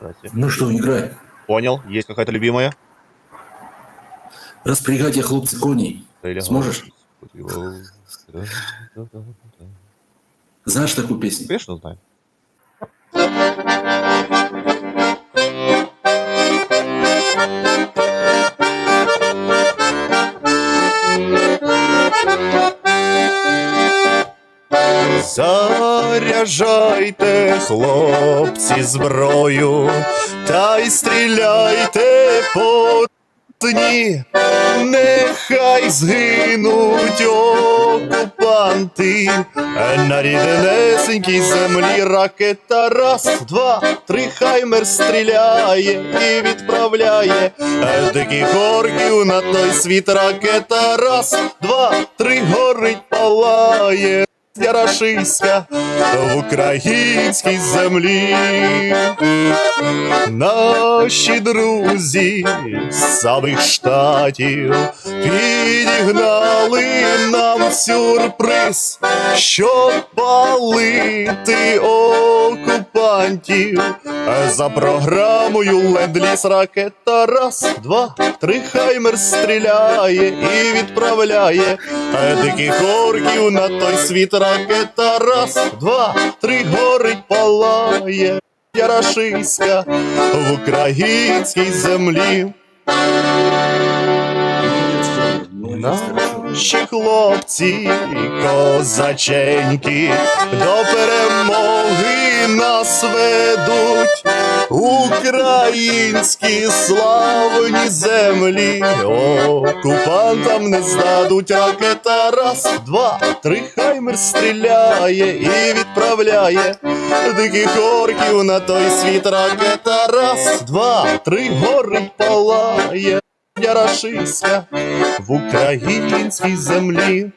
Здрасте. Ну что, играй. Понял. Есть какая-то любимая? Распрягайте, хлопцы, коней. Или- Сможешь? Знаешь такую песню? Конечно, знаю. Заряджайте, хлопці, зброю, та й стріляйте по дні, нехай згинуть окупанти, на ріднесенькій землі. Ракета раз, два, три, хаймер стріляє і відправляє диких орків на той світ. Ракета раз, два, три, горить палає. Ярошиська в українській землі. Наші друзі з самих штатів підігнали нам сюрприз, щоб палити окупантів. За програмою ленд-ліз ракета раз, два, три, хаймер стріляє і відправляє диких орків на той світ ракета раз, два, три, горить палає. Ярошиська в українській землі. Наші хлопці козаченьки до перемоги нас ведуть. Українські славні землі окупантам не здадуть ракета раз, два, три, хаймер стріляє і відправляє диких орків на той світ ракета раз, два, три, горить палає. Ярошиська в українській землі.